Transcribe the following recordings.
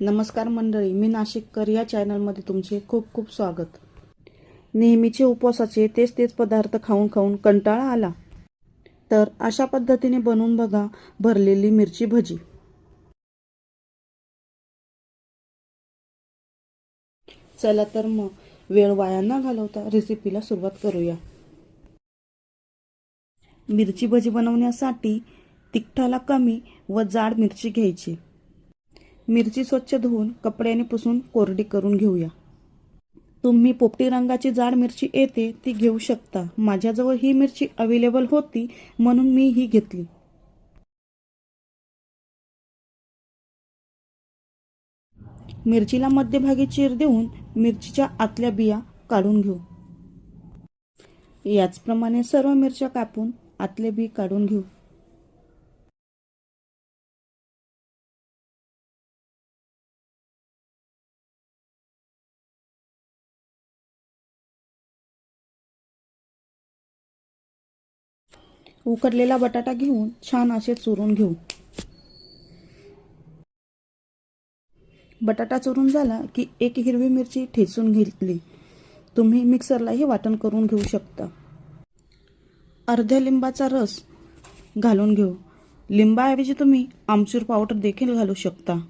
नमस्कार मंडळी मी नाशिककर या चॅनलमध्ये तुमचे खूप खूप स्वागत. नेहमीचे उपवासाचे तेच तेच पदार्थ खाऊन खाऊन कंटाळा आला. तर अशा पद्धतीने बनवून बघा भरलेली मिरची भजी. चला तर मग वेळ वाया न घालवता रेसिपीला सुरुवात करूया. मिरची भजी बनवण्यासाठी तिखटाला कमी व जाड मिरची घ्यायची. मिरची स्वच्छ धुवून कपड्याने पुसून कोरडी करून घेऊया. तुम्ही पोपटी रंगाची जाड मिरची येते ती घेऊ शकता. माझ्याजवळ ही मिरची अवेलेबल होती म्हणून मी ही घेतली. मिरचीला मध्यभागी चीर देऊन मिरचीच्या आतल्या बिया काढून घेऊ. याचप्रमाणे सर्व मिरच्या कापून आतले बी काढून घेऊ. उकडलेला बटाटा घेऊन छान असे चुरून घेऊ. बटाटा चुरून झाला की एक हिरवी मिरची ठेचून घेतली. तुम्ही मिक्सरलाही वाटण करून घेऊ शकता. अर्ध्या लिंबाचा रस घालून घेऊ. लिंबाऐवजी तुम्ही आमचूर पावडर देखील घालू शकता.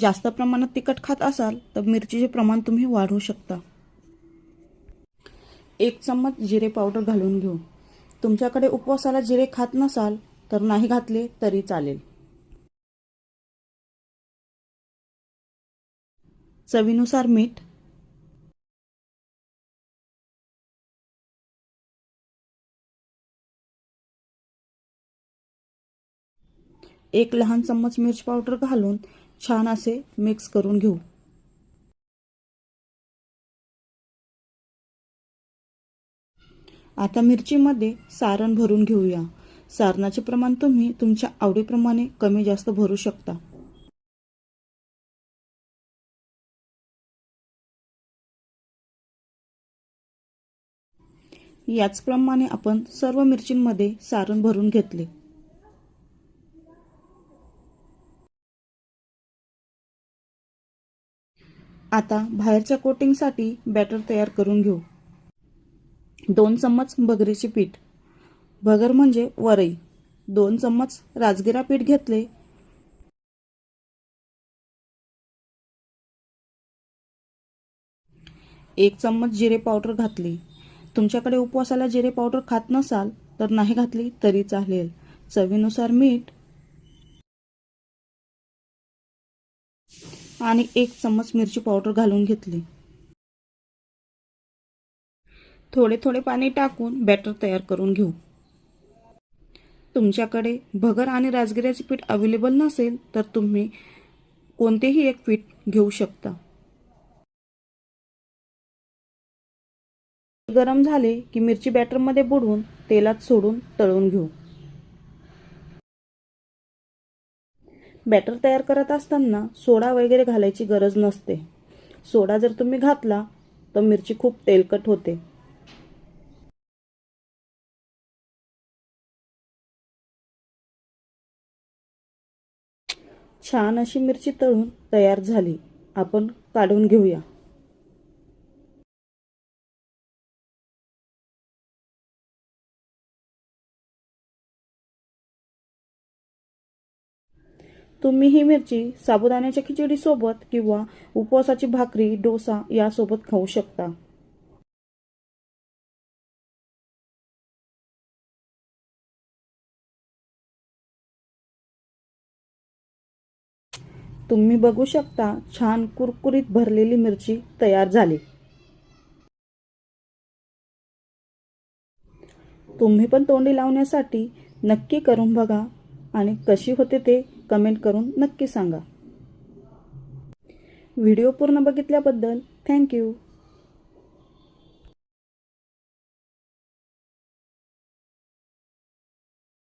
जास्त प्रमाणात तिखट खात असाल तर मिरचीचे प्रमाण तुम्ही वाढवू शकता. एक चम्मच जिरे पावडर घालून घेऊ. तुमच्याकडे उपवासाला जिरे खात नसाल तर नाही घातले तरी चालेल. चवीनुसार मीठ. एक लहान चम्मच मिरच पावडर घालून छान असे मिक्स करून घेऊ. आता मिरचीमध्ये सारण भरून घेऊया. सारणाचे प्रमाण तुम्ही तुमच्या आवडीप्रमाणे कमी जास्त भरू शकता. याचप्रमाणे आपण सर्व मिरचींमध्ये सारण भरून घेतले. आता बाहेरच्या कोटिंगसाठी बॅटर तयार करून घेऊ. दोन चम्मच भगरीचे पीठ. भगर म्हणजे वरई. दोन चम्मच राजगिरा पीठ घेतले. एक चम्मच जिरे पावडर घातली. तुमच्याकडे उपवासाला जिरे पावडर खात नसाल तर नाही घातली तरी चालेल. चवीनुसार मीठ. आणि एक चम्मच मिरची पावडर घालून घेतली. थोडे थोडे पाणी टाकून बॅटर तयार करून घेऊ. तुमच्याकडे भगर आणि राजगिऱ्याचे पीठ अवेलेबल नसेल तर तुम्ही कोणतेही एक पीठ घेऊ शकता. गरम झाले की मिरची बॅटरमध्ये बुडवून तेलात सोडून तळून घेऊ. बॅटर तयार करत असताना सोडा वगैरे घालायची गरज नसते. सोडा जर तुम्ही घातला तर मिरची खूप तेलकट होते. छान अशी मिरची तळून तयार झाली. आपण काढून घेऊया. तुम्ही ही मिरची साबुदाण्याच्या खिचडीसोबत किंवा उपवासाची भाकरी डोसा यासोबत खाऊ शकता. तुम्ही बघू शकता छान कुरकुरीत भरलेली मिरची तयार झाली. तुम्ही पण तोंडी लावण्यासाठी नक्की करून बघा आणि कशी होते ते कमेंट करून नक्की सांगा. व्हिडिओ पूर्ण बघितल्याबद्दल थँक्यू.